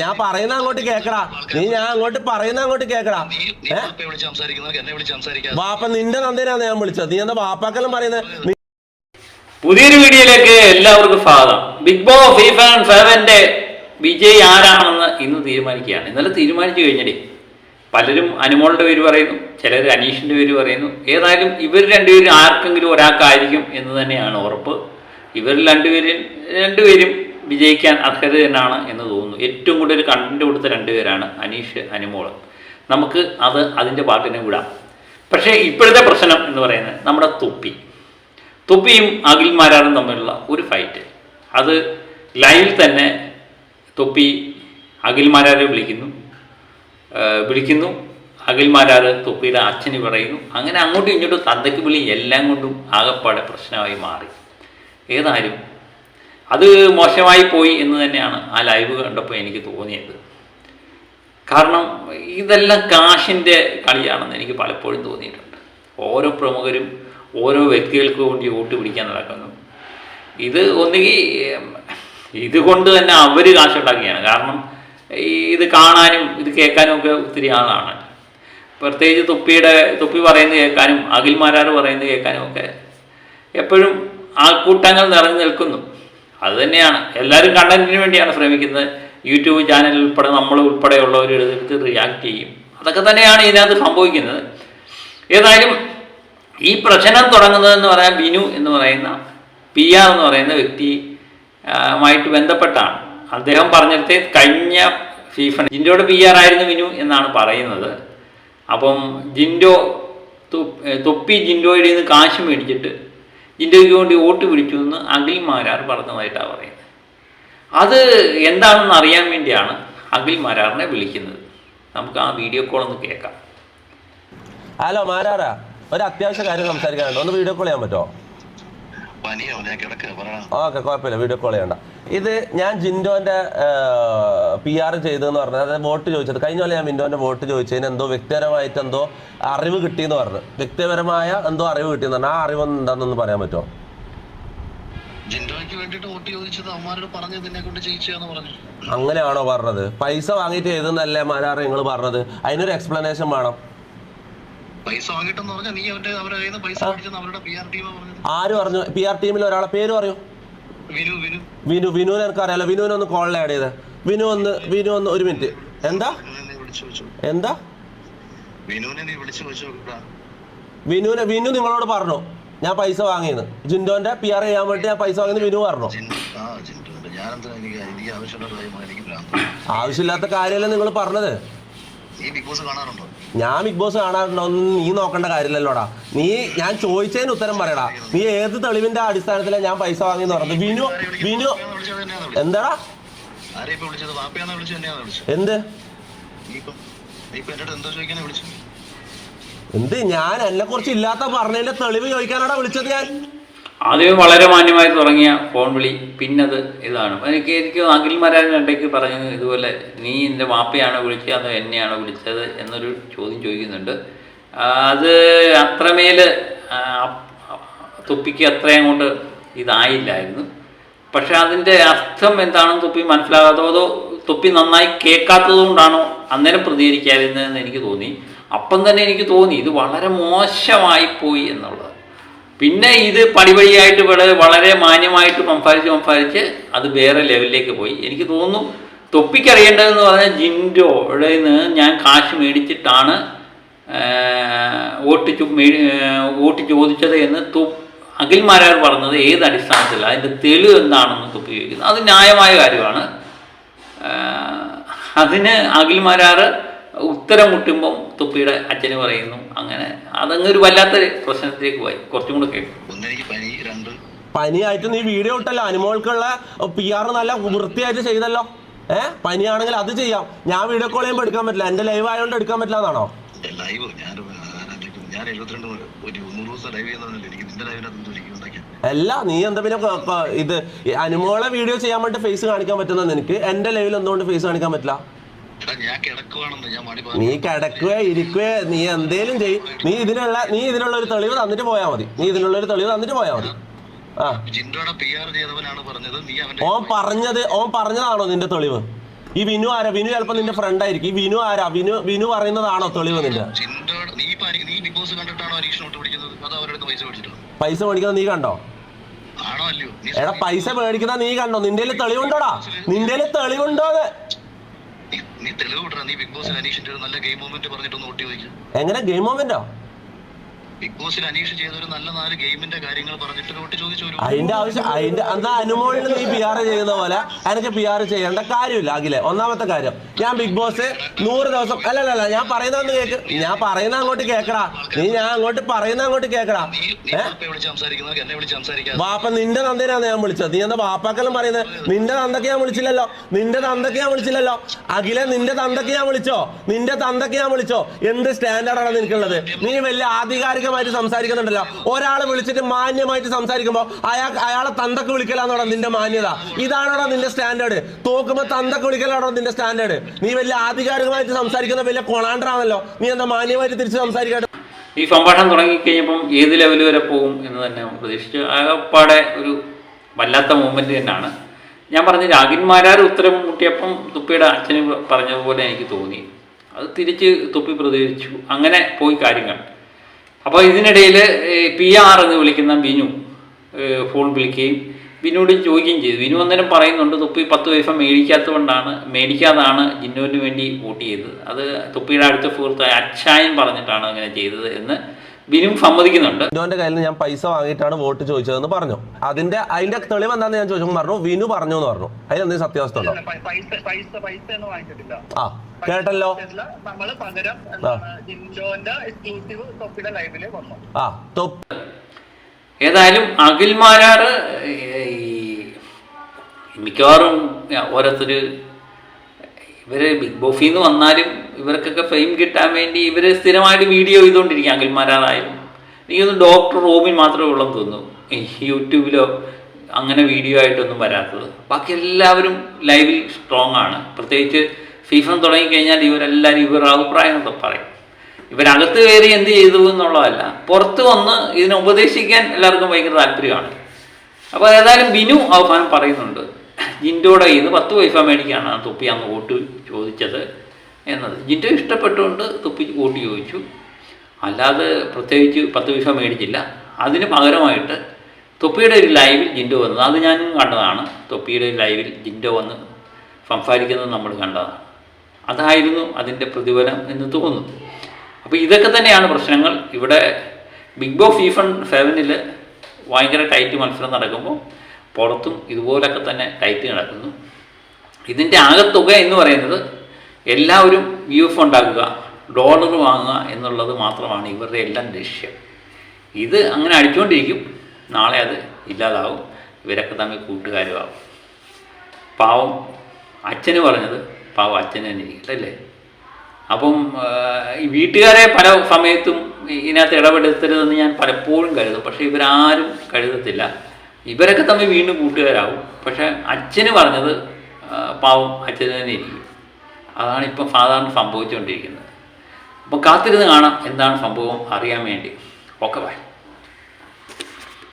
ഞാൻ പറയുന്ന അങ്ങോട്ട് കേക്കടാ. നീ ഞാൻ അങ്ങോട്ട് പറയുന്ന അങ്ങോട്ട് കേക്കടാ. വാപ്പ നിന്റെ നന്ദിനാണ് ഞാൻ വിളിച്ചത്. നീ എന്താ വാപ്പാക്കെല്ലാം പറയുന്നത് പുതിയൊരു വീഡിയോയിലേക്ക് എല്ലാവർക്കും സ്വാഗതം. ബിഗ് ബോസ് ഫീഫൻ സെവന്റെ വിജയ് ആരാണെന്ന് ഇന്ന് തീരുമാനിക്കുകയാണ്. ഇന്നലെ തീരുമാനിച്ചു കഴിഞ്ഞടി പലരും അനുമോളുടെ പേര് പറയുന്നു ചിലർ അനീഷിന്റെ പേര് പറയുന്നു. ഏതായാലും ഇവർ രണ്ടുപേരും ആർക്കെങ്കിലും ഒരാൾക്കായിരിക്കും എന്ന് തന്നെയാണ് ഉറപ്പ്. ഇവർ രണ്ടുപേരും രണ്ടുപേരും വിജയിക്കാൻ അർഹത തന്നെയാണ് എന്ന് തോന്നുന്നു. ഏറ്റവും കൂടുതൽ കണ്ടന്റ് കൊടുത്ത രണ്ടുപേരാണ് അനീഷ് അനുമോൾ. നമുക്ക് അത് അതിന്റെ പാട്ടിനെ വിടാം. പക്ഷേ ഇപ്പോഴത്തെ പ്രശ്നം എന്ന് പറയുന്നത് നമ്മുടെ തൊപ്പി. തൊപ്പിയും അഖിൽമാരാറും തമ്മിലുള്ള ഒരു ഫൈറ്റ് അത് ലൈവിൽ തന്നെ തൊപ്പി അഖിൽമാരാരെ വിളിക്കുന്നു. വിളിക്കുന്നു. അഖിൽമാരാർ തൊപ്പിയുടെ അച്ഛന് പറയുന്നു. അങ്ങനെ അങ്ങോട്ടും ഇങ്ങോട്ടും തന്തയ്ക്ക് വിളി എല്ലാം കൊണ്ടും ആകപ്പാടെ പ്രശ്നമായി മാറി. ഏതായാലും അത് മോശമായി പോയി എന്ന് തന്നെയാണ് ആ ലൈവ് കണ്ടപ്പോൾ എനിക്ക് തോന്നിയത്. കാരണം ഇതെല്ലാം കാശിന്റെ കളിയാണെന്ന് എനിക്ക് പലപ്പോഴും തോന്നിയിട്ടുണ്ട്. ഓരോ പ്രമുഖരും ഓരോ വ്യക്തികൾക്ക് വേണ്ടി വോട്ട് പിടിക്കാൻ നടക്കുന്നു. ഇത് ഒന്നുകിൽ ഇതുകൊണ്ട് തന്നെ അവർ കാശുണ്ടാക്കിയാണ് കാരണം ഇത് കാണാനും ഇത് കേൾക്കാനും ഒക്കെ ഒത്തിരി ആളാണ്. പ്രത്യേകിച്ച് തൊപ്പിയുടെ തൊപ്പി പറയുന്നത് കേൾക്കാനും അഖിൽമാരാർ പറയുന്നത് കേൾക്കാനും ഒക്കെ എപ്പോഴും ആൾക്കൂട്ടങ്ങൾ നിറഞ്ഞു നിൽക്കുന്നു. അത് തന്നെയാണ്. എല്ലാവരും കണ്ടന്റിന് വേണ്ടിയാണ് ശ്രമിക്കുന്നത്. യൂട്യൂബ് ചാനൽ ഉൾപ്പെടെ നമ്മൾ ഉൾപ്പെടെയുള്ളവർ എടുത്ത് റിയാക്ട് ചെയ്യും. അതൊക്കെ തന്നെയാണ് ഇതിനകത്ത് സംഭവിക്കുന്നത്. ഏതായാലും ഈ പ്രശ്നം തുടങ്ങുന്നതെന്ന് പറയാൻ ബിനു എന്ന് പറയുന്ന പി ആർ എന്ന് പറയുന്ന വ്യക്തി ആ, മായിട്ട് ബന്ധപ്പെട്ടാണ്. അദ്ദേഹം പറഞ്ഞിടത്തെ കഴിഞ്ഞ ഫീഫ ജിൻഡോയുടെ പി ആർ ആയിരുന്നു ബിനു എന്നാണ് പറയുന്നത്. അപ്പം ജിൻഡോ തൊപ്പി ജിൻഡോയുടെ നിന്ന് കാശ് മേടിച്ചിട്ട് ജിൻഡോയ്ക്ക് വേണ്ടി വോട്ട് പിടിച്ചു എന്ന് അഖിൽ മാരാർ പറഞ്ഞതായിട്ടാണ് പറയുന്നത്. അത് എന്താണെന്ന് അറിയാൻ വേണ്ടിയാണ് അഖിൽ മാരാറിനെ വിളിക്കുന്നത്. നമുക്ക് ആ വീഡിയോ കോൾ ഒന്ന് കേൾക്കാം. ഹലോ മാരാറാ ഒരു അത്യാവശ്യ കാര്യം സംസാരിക്കാനുണ്ട്. ഒന്ന് വീഡിയോ കോൾ ചെയ്യാൻ പറ്റുമോ? ഓക്കെ കുഴപ്പമില്ല. വീഡിയോ കോൾ ചെയ്യണ്ട. ഇത് ഞാൻ ജിൻഡോന്റെ പി ആർ ചെയ്തെന്ന് പറഞ്ഞത്. അതായത് വോട്ട് ചോദിച്ചത്. കഴിഞ്ഞ പോലെ ഞാൻ മിൻഡോന്റെ വോട്ട് ചോദിച്ചതിന് എന്തോ വ്യക്തിപരമായിട്ട് എന്തോ അറിവ് കിട്ടിയെന്ന് പറഞ്ഞു. വ്യക്തിപരമായ എന്തോ അറിവ് കിട്ടിയെന്ന് പറഞ്ഞു ആ അറിവ് എന്താണെന്ന് പറയാൻ പറ്റുമോ? ജിൻഡോയ്ക്ക് വേണ്ടിട്ട് വോട്ട് ചോദിച്ചത് അമ്മാരോട് പറഞ്ഞത് നിന്നെ കൊണ്ട് ചെയ്യിച്ചാന്ന് പറഞ്ഞു. അങ്ങനെയാണോ പറഞ്ഞത്? പൈസ വാങ്ങിട്ട് ചെയ്തെന്നല്ലേ മാരാറ് നിങ്ങൾ പറഞ്ഞത്? അതിനൊരു എക്സ്പ്ലനേഷൻ വേണം. പൈസ വാങ്ങിട്ടെന്ന് പറഞ്ഞാൽ നീ അവന്റെ അവരുടെ കയ്യിൽ നിന്ന് പൈസ മേടിച്ചെന്ന് അവരുടെ പി ആർ ടീമാ ആര് പറഞ്ഞു? പി ആർ ടീമിൽ ഒരാളെ പേര് പറയൂ. വിനു വിനു. വിനു വിനുവിനെ എനിക്ക് അറിയാലോ വിനുവിനെ ഒന്ന് കോളിൽ ആഡ് ചെയ്ത്. വിനു ഒന്ന് വിനു ഒന്ന് ഒരു മിനിറ്റ് എന്താ? എന്താ? വിനുവിനെ വിനു നിങ്ങളോട് പറഞ്ഞു. ഞാൻ പൈസ വാങ്ങിയത് ജിൻഡോന്റെ പി ആർ ചെയ്യാൻ വേണ്ടി ഞാൻ പൈസ വാങ്ങിയത് വിനു പറഞ്ഞു. ആവശ്യമില്ലാത്ത കാര്യല്ലേ നിങ്ങൾ പറഞ്ഞത്? ഞാൻ ബിഗ് ബോസ് കാണാറുണ്ടോ? ഒന്നും നീ നോക്കേണ്ട കാര്യമില്ലല്ലോടാ. നീ ഞാൻ ചോദിച്ചതിന് ഉത്തരം പറയടാ. നീ ഏത് തെളിവിന്റെ അടിസ്ഥാനത്തിലാണ് ഞാൻ പൈസ വാങ്ങി പറഞ്ഞത്? വിനു വിനു എന്താടാ? എന്ത്? എന്ത്? ഞാൻ എന്നെ കുറിച്ച് ഇല്ലാത്ത പറഞ്ഞതിന്റെ തെളിവ് ചോദിക്കാനാടാ വിളിച്ചത് ഞാൻ? ആദ്യം വളരെ മാന്യമായി തുടങ്ങിയ ഫോൺ വിളി പിന്നത് ഇതാണ്. എനിക്ക് എനിക്ക് അഖിൽമാരാൻ ഇടയ്ക്ക് പറഞ്ഞു ഇതുപോലെ നീ എന്റെ വാപ്പയാണോ വിളിച്ചത്? അതോ എന്നെയാണോ വിളിച്ചത്? എന്നൊരു ചോദ്യം ചോദിക്കുന്നുണ്ട്. അത് അത്രമേൽ തുപ്പിക്ക് അത്രയും കൊണ്ട് ഇതായില്ലായിരുന്നു. പക്ഷേ അതിന്റെ അർത്ഥം എന്താണെന്ന് തൊപ്പി മനസ്സിലാകാത്തോ അതോ തൊപ്പി നന്നായി കേൾക്കാത്തത് കൊണ്ടാണോ അന്നേരം പ്രതികരിക്കാതിരുന്നതെന്ന് എനിക്ക് തോന്നി. അപ്പം തന്നെ എനിക്ക് തോന്നി ഇത് വളരെ മോശമായി പോയി എന്നുള്ളത്. പിന്നെ ഇത് പടിപടിയായിട്ട് വളരെ വളരെ മാന്യമായിട്ട് സംസാരിച്ച് സംസാരിച്ച് അത് വേറെ ലെവലിലേക്ക് പോയി. എനിക്ക് തോന്നുന്നു തൊപ്പിക്കറിയേണ്ടതെന്ന് പറഞ്ഞാൽ ജിൻഡോയുടെ നിന്ന് ഞാൻ കാശ് മേടിച്ചിട്ടാണ് വോട്ട് വോട്ട് ചോദിച്ചത് എന്ന് അഖിൽമാരാർ പറഞ്ഞത് ഏത് അടിസ്ഥാനത്തിലാണ് അതിന്റെ തെളിവ് എന്താണെന്ന് തൊപ്പി ചോദിക്കുന്നത്. അത് ന്യായമായ കാര്യമാണ്. അതിന് അഖിൽമാരാറ് ഉത്തരം മുട്ടുമ്പം തുപ്പിയുടെ അച്ഛന് പറയുന്നു. അങ്ങനെ അതങ്ങ് ഒരു വല്ലാത്ത പ്രശ്നത്തിലേക്ക് പോയി. കുറച്ചും കൂടെ കേട്ടു. പനി രണ്ട്. പനിയായിട്ട് നീ വീഡിയോ ഇട്ടല്ലോ. അനുമോൾക്കുള്ള പി ആർ നല്ല വൃത്തിയായിട്ട് ചെയ്തല്ലോ. ഏഹ് പനിയാണെങ്കിൽ അത് ചെയ്യാം. ഞാൻ വീഡിയോ കോൾ ചെയ്യുമ്പോൾ എടുക്കാൻ പറ്റില്ല. എന്റെ ലൈവ് ആയതുകൊണ്ട് എടുക്കാൻ പറ്റില്ല എന്നാണോ? ലൈവ് ഞാൻ ഞാൻ എഴുപത്തിരണ്ട് ഒരു നൂറ് ദിവസം ലൈവ് ചെയ്യുന്നതല്ലേ എനിക്ക് നിന്റെ ലൈവിനകത്ത് എന്തോ അല്ല നീ എന്താ പിന്നെ ഇത് അനുമോളെ വീഡിയോ ചെയ്യാൻ വേണ്ടി ഫേസ് കാണിക്കാൻ പറ്റുന്ന നിനക്ക്? എന്റെ ലൈവിൽ എന്തുകൊണ്ട് ഫേസ് കാണിക്കാൻ പറ്റില്ല? നീ കിടക്കുകയോ ഇരിക്കുകയോ നീ എന്തേലും ചെയ് നീ ഇതിനുള്ള നീ ഇതിനുള്ള ഒരു തെളിവ് തന്നിട്ട് പോയാ മതി. നീ ഇതിനുള്ള ഒരു തെളിവ് തന്നിട്ട് പോയാ മതി. ആ. ഓൻ പറഞ്ഞത് ഓൻ പറഞ്ഞതാണോ നിന്റെ തെളിവ്? ഈ വിനു ആരാ? വിനു ചിലപ്പോ നിന്റെ ഫ്രണ്ട് ആയിരിക്കും. ഈ വിനു ആരാ? വിനു വിനു പറയുന്നതാണോ തെളിവ് നിന്റെ? പൈസ മേടിക്കുന്നത് നീ കണ്ടോ? എടാ പൈസ മേടിക്കുന്ന നീ കണ്ടോ? നിന്റെ തെളിവുണ്ടോടാ? നിന്റെ തെളിവുണ്ടോ അത് നീ- തെളിവ് നീ ബിഗ് ബോസിൽ അനീഷിന്റെ ഒരു നല്ല ഗെയിം മൂവ്മെന്റ് പറഞ്ഞിട്ടൊന്ന് ഓട്ടി വയ്ക്കും എങ്ങനെ? ഗെയിം മൊമെന്റോ ബിഗ് ബോസിൽ അനീഷ് ചെയ്ത ഒരു നല്ല നാല് ഗെയിമിന്റെ കാര്യങ്ങൾ പറഞ്ഞിട്ട് വോട്ട് ചോദിച്ചു അതിന്റെ ആവശ്യം അതിന്റെ എന്നാ അനുമോളിൽ നീ പി ആർ ചെയ്യുന്ന പോലെ എനിക്ക് പി ആർ ചെയ്യേണ്ട കാര്യമില്ല. അഖിലെ ഒന്നാമത്തെ കാര്യം ഞാൻ ബിഗ് ബോസ് നൂറ് ദിവസം അല്ല അല്ല അല്ല ഞാൻ പറയുന്നതെന്ന് കേക്ക് ഞാൻ പറയുന്ന അങ്ങോട്ട് കേക്കടാ. നീ ഞാൻ അങ്ങോട്ട് പറയുന്ന അങ്ങോട്ട് കേക്കടാ. വാപ്പ നിന്റെ തന്തേനാണ് ഞാൻ വിളിച്ചത്. നീ എന്താ വാപ്പാക്കെല്ലാം പറയുന്നത് നിന്റെ തന്തക്ക് ഞാൻ വിളിച്ചില്ലല്ലോ. നിന്റെ തന്തക്ക് ഞാൻ വിളിച്ചില്ലല്ലോ. അഖിലെ നിന്റെ തന്തക്ക് ഞാൻ വിളിച്ചോ? നിന്റെ തന്തക്ക് ഞാൻ വിളിച്ചോ? എന്ത് സ്റ്റാൻഡേർഡാണ് നിനക്കുള്ളത്? നീ വലിയ ആധികാരികമായിട്ട് സംസാരിക്കുന്നുണ്ടല്ലോ. ഒരാളെ വിളിച്ചിട്ട് മാന്യമായിട്ട് സംസാരിക്കുമ്പോ അയാൾ അയാളെ തന്തക്ക് വിളിക്കലാന്നോടാ നിന്റെ മാന്യത? ഇതാണോടാ നിന്റെ സ്റ്റാൻഡേർഡ് തോക്കുമ്പോ തന്തക്ക് വിളിക്കലാണോ നിന്റെ സ്റ്റാൻഡേർഡ് നീ വലിയ ആധികാരികമായിട്ട് സംസാരിക്കുന്ന വലിയ കൊണാണ്ടറാണല്ലോ. നീ എന്താ മാന്യമായിട്ട് തിരിച്ച് സംസാരിക്കട്ടെ ഈ സംഭാഷണം തുടങ്ങിക്കഴിഞ്ഞപ്പം ഏത് ലെവൽ വരെ പോകും എന്ന് തന്നെ പ്രതീക്ഷിച്ചു. ആകപ്പാടെ ഒരു വല്ലാത്ത മൂവ്മെന്റ് തന്നെയാണ്. ഞാൻ പറഞ്ഞ രാഗിന്മാരാർ ഉത്തരം മുട്ടിയപ്പം തുപ്പിയുടെ അച്ഛന് പറഞ്ഞതുപോലെ എനിക്ക് തോന്നി. അത് തിരിച്ച് തുപ്പി പ്രതികരിച്ചു. അങ്ങനെ പോയി കാര്യങ്ങൾ. അപ്പോൾ ഇതിനിടയിൽ പി ആർ എന്ന് വിളിക്കുന്ന ബിനു ഫോൺ വിളിക്കുകയും ബിനുവോട് ചോദിക്കുകയും ചെയ്തു. ബിനു അന്നേരം പറയുന്നുണ്ട് തുപ്പി പത്ത് പൈസ മേടിക്കാത്തതുകൊണ്ടാണ് മേടിക്കാതാണ് ജിന്നുവിന് വേണ്ടി വോട്ട് ചെയ്തത്. അത് തുപ്പിയുടെ അടുത്ത സുഹൃത്തായ അച്ചായൻ പറഞ്ഞിട്ടാണ് അങ്ങനെ ചെയ്തത് എന്ന് ബിനു സമ്മതിക്കുന്നുണ്ട്. വിനുവിന്റെ കയ്യിൽ നിന്ന് ഞാൻ പൈസ വാങ്ങിയിട്ടാണ് വോട്ട് ചോദിച്ചതെന്ന് പറഞ്ഞു. അതിന്റെ അതിന്റെ തെളിവ് എന്താണെന്ന് ഞാൻ ചോദിച്ചു പറഞ്ഞു വിനു പറഞ്ഞു എന്ന് പറഞ്ഞു. അതിൽ എന്തെങ്കിലും സത്യാവസ്ഥ ഉണ്ടോ? പൈസ പൈസ പൈസ ഒന്നും വാങ്ങിച്ചിട്ടില്ല. ആ കേട്ടല്ലോ. ആ. തൊപ്പ് ഏതായാലും അഖിൽമാരാറ് ഈ മിക്കവാറും ഓരോരുത്തർ ഇവർ ബിഗ് ബോസിൽ നിന്ന് വന്നാലും ഇവർക്കൊക്കെ ഫെയിം കിട്ടാൻ വേണ്ടി ഇവർ സ്ഥിരമായിട്ട് വീഡിയോ ചെയ്തുകൊണ്ടിരിക്കുക അഖിൽമാരാറായാലും എനിക്കൊന്ന് ഡോക്ടർ റോബിൻ മാത്രമേ ഉള്ളെന്ന് തോന്നുന്നു. യൂട്യൂബിലോ അങ്ങനെ വീഡിയോ ആയിട്ടൊന്നും വരാത്തത്. ബാക്കി എല്ലാവരും ലൈവിൽ സ്ട്രോങ് ആണ്. പ്രത്യേകിച്ച് സീസൺ തുടങ്ങിക്കഴിഞ്ഞാൽ ഇവരെല്ലാവരും ഇവരുടെ അഭിപ്രായം ഒക്കെ പറയും. ഇവരകത്ത് കയറി എന്ത് ചെയ്തു എന്നുള്ളതല്ല. പുറത്ത് വന്ന് ഇതിനെ ഉപദേശിക്കാൻ എല്ലാവർക്കും ഭയങ്കര താല്പര്യമാണ്. അപ്പോൾ ഏതായാലും ബിനു അവസാനം പറയുന്നുണ്ട്. ജിൻഡോടെ കയ്യിൽ നിന്ന് പത്ത് പൈസ മേടിക്കാനാണ് തൊപ്പി അന്ന് വോട്ട് ചോദിച്ചത്. എന്നത്. ജിറ്റോ ഇഷ്ടപ്പെട്ടുകൊണ്ട് തുപ്പി വോട്ട് ചോദിച്ചു. അല്ലാതെ പ്രത്യേകിച്ച് പത്ത് പൈസ മേടിച്ചില്ല. അതിന് പകരമായിട്ട് തൊപ്പിയുടെ ഒരു ലൈവിൽ ജിൻഡോ വന്നത്. അത് ഞാൻ കണ്ടതാണ്. തൊപ്പിയുടെ ലൈവിൽ ജിൻഡോ വന്ന് സംസാരിക്കുന്നത് നമ്മൾ കണ്ടതാണ്. അതായിരുന്നു അതിന്റെ പ്രതിഫലം എന്ന് തോന്നുന്നു. അപ്പോൾ ഇതൊക്കെ തന്നെയാണ് പ്രശ്നങ്ങൾ. ഇവിടെ ബിഗ് ബോസ് സീസൺ സെവനിൽ ഭയങ്കര ടൈറ്റ് മത്സരം നടക്കുമ്പോൾ പുറത്തും ഇതുപോലൊക്കെ തന്നെ ടൈറ്റ് നടക്കുന്നു. ഇതിന്റെ തുക എന്ന് പറയുന്നത് എല്ലാവരും യു എഫ് ഉണ്ടാക്കുക ഡോളർ വാങ്ങുക എന്നുള്ളത് മാത്രമാണ് ഇവരുടെ എല്ലാം ലക്ഷ്യം. ഇത് അങ്ങനെ അടിച്ചുകൊണ്ടിരിക്കും നാളെ അത് ഇല്ലാതാവും. ഇവരൊക്കെ തമ്മിൽ കൂട്ടുകാരുമാവും. പാവം അച്ഛന് പറഞ്ഞത് പാവം അച്ഛന് തന്നെ അല്ലേ? അപ്പം ഈ വീട്ടുകാരെ പല സമയത്തും ഇതിനകത്ത് ഇടപെടുത്തരുതെന്ന് ഞാൻ പലപ്പോഴും കരുതും. പക്ഷേ ഇവരാരും കരുതത്തില്ല. ഇവരൊക്കെ തമ്മിൽ വീണ്ടും കൂട്ടുകാരാവും. പക്ഷേ അച്ഛന് പറഞ്ഞത് പാവം അച്ഛന് തന്നെ ഇരിക്കും. അതാണ് ഇപ്പം സാധാരണ സംഭവിച്ചുകൊണ്ടിരിക്കുന്നത് അപ്പോൾ കാത്തിരുന്ന് കാണാം എന്താണ് സംഭവം അറിയാൻ വേണ്ടി. Okay bye.